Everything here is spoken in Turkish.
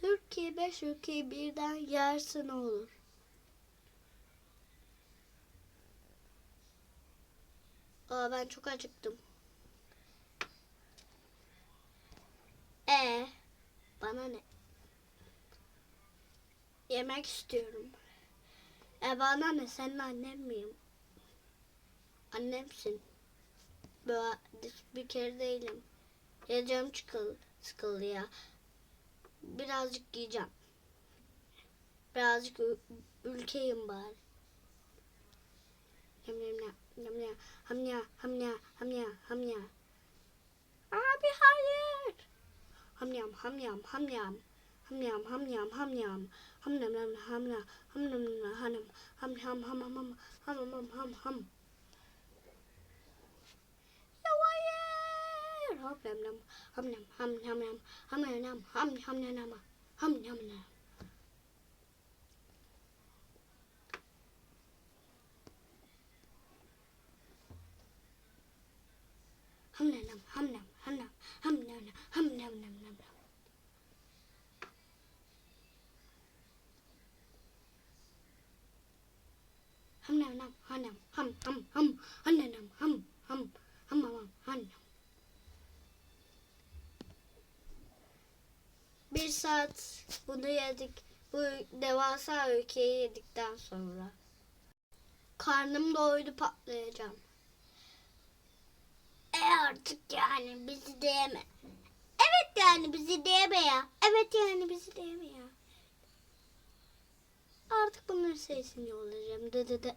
Türkiye beş ülkeyi birden yerse ne olur? Aa ben çok acıktım. E bana ne? Yemek istiyorum. E bana ne? Senin annen miyim? Annemsin. Böyle bir kere değilim. Ya canım çıkıl, sıkıldı ya. Birazcık yiyeceğim. Birazcık ülkeyim bari. Yam yam hamya hamya hamya hamya. Abi hayır. Hamyam hamyam hamyam. Hamyam hamyam hamyam. Hamyam ham hamya hamyam hanım ham ham ham ham ham ham ham ham năm năm hâm năm hâm năm năm hâm năm năm hâm hâm năm năm hâm năm năm hâm năm năm hâm năm hâm năm hâm năm năm hâm năm năm năm năm hâm năm năm hâm năm hâm hâm hâm hâm năm năm saat bunu yedik. Bu devasa ülkeyi yedikten sonra. Karnım doydu patlayacağım. E artık yani bizi de. Evet yani bizi de ya. Evet yani bizi de ya. Artık bunların sesini yollayacağım. Dı dı.